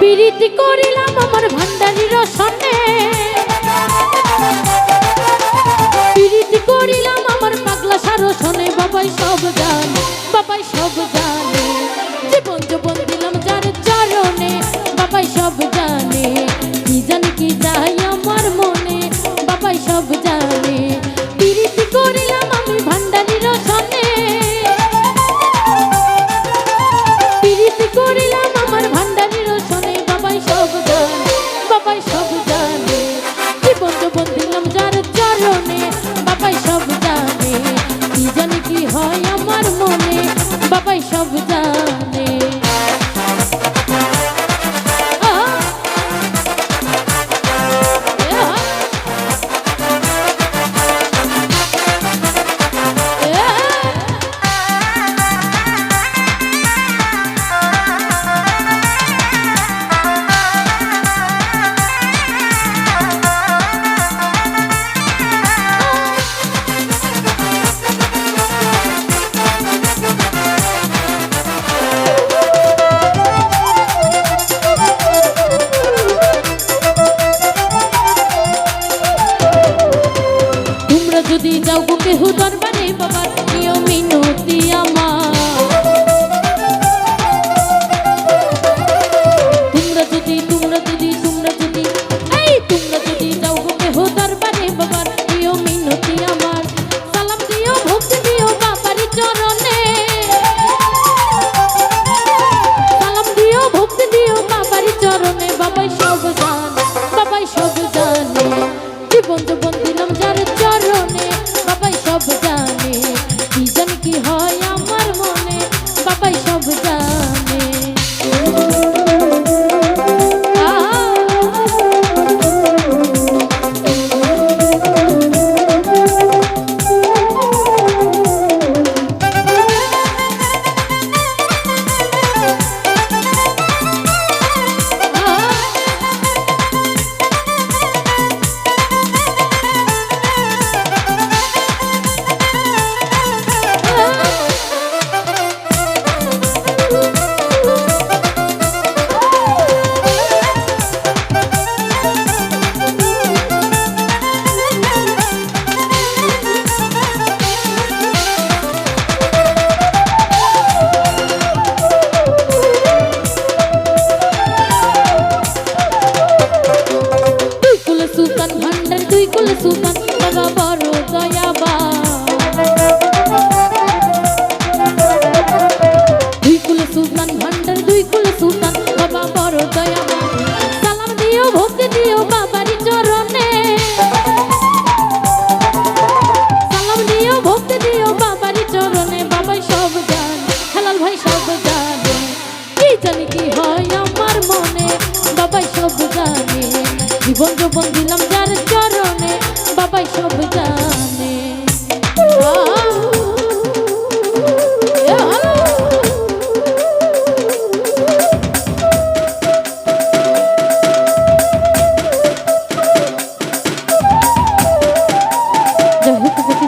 প্রীতি করিলাম আমার ভান্ডারির সনে। প্রীতি করিলাম আমার পাগলা সারো সনে, বাবাই সব জানে, বাবাই সব জানে। জীবন জীবন দিলাম যার চরণে, বাবাই সব জানে। কি জানি কি চাহিয়া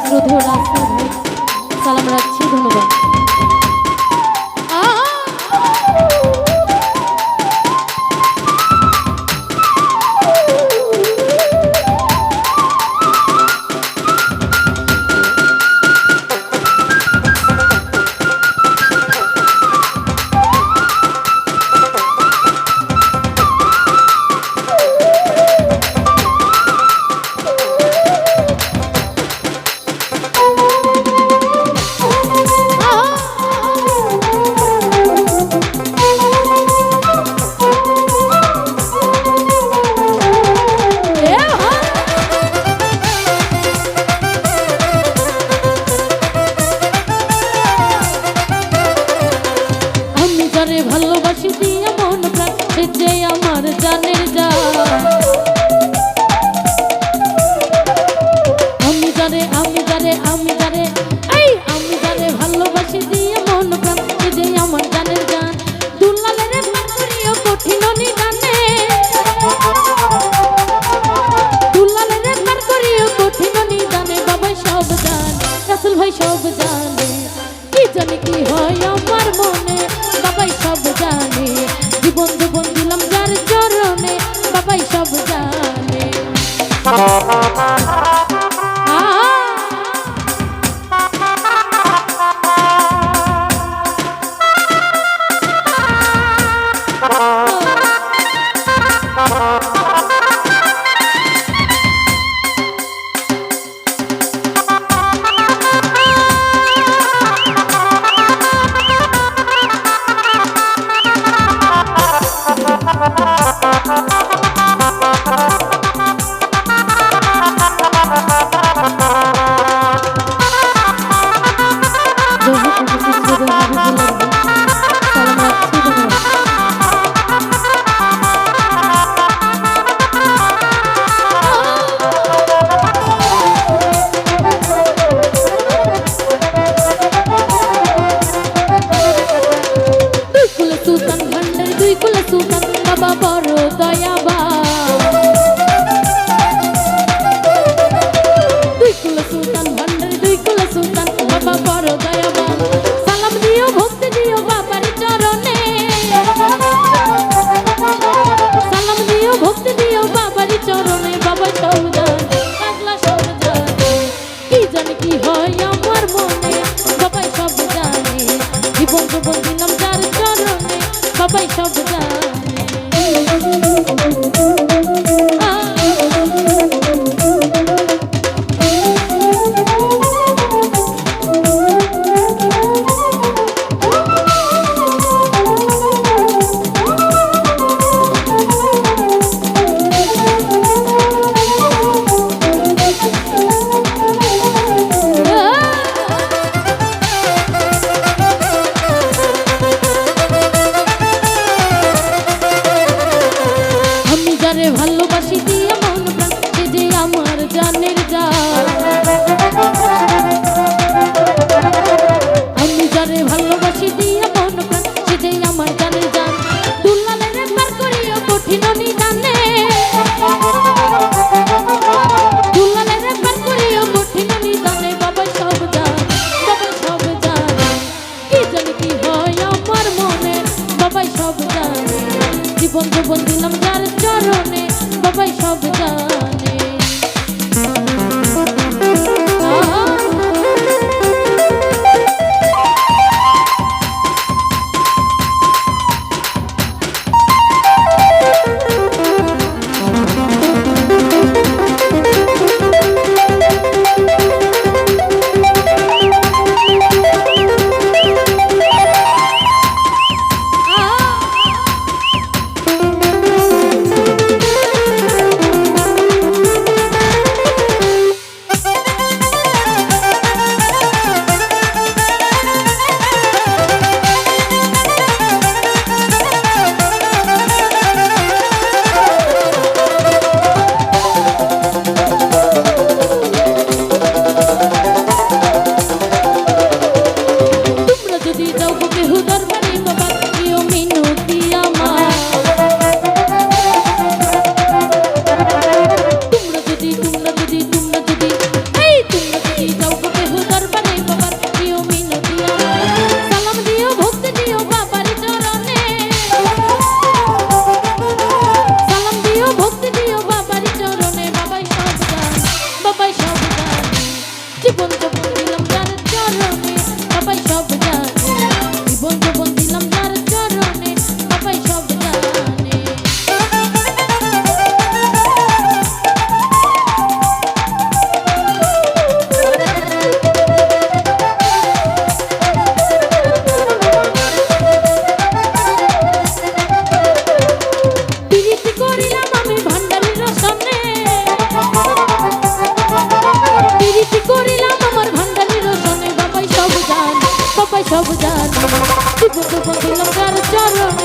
শ্রদ্ধেয় রাস্তা সালাম রাখছি ধন্যবাদ। ভয় হয় পাই সব জানি। জীবন বন্দিলাম কার চরণ।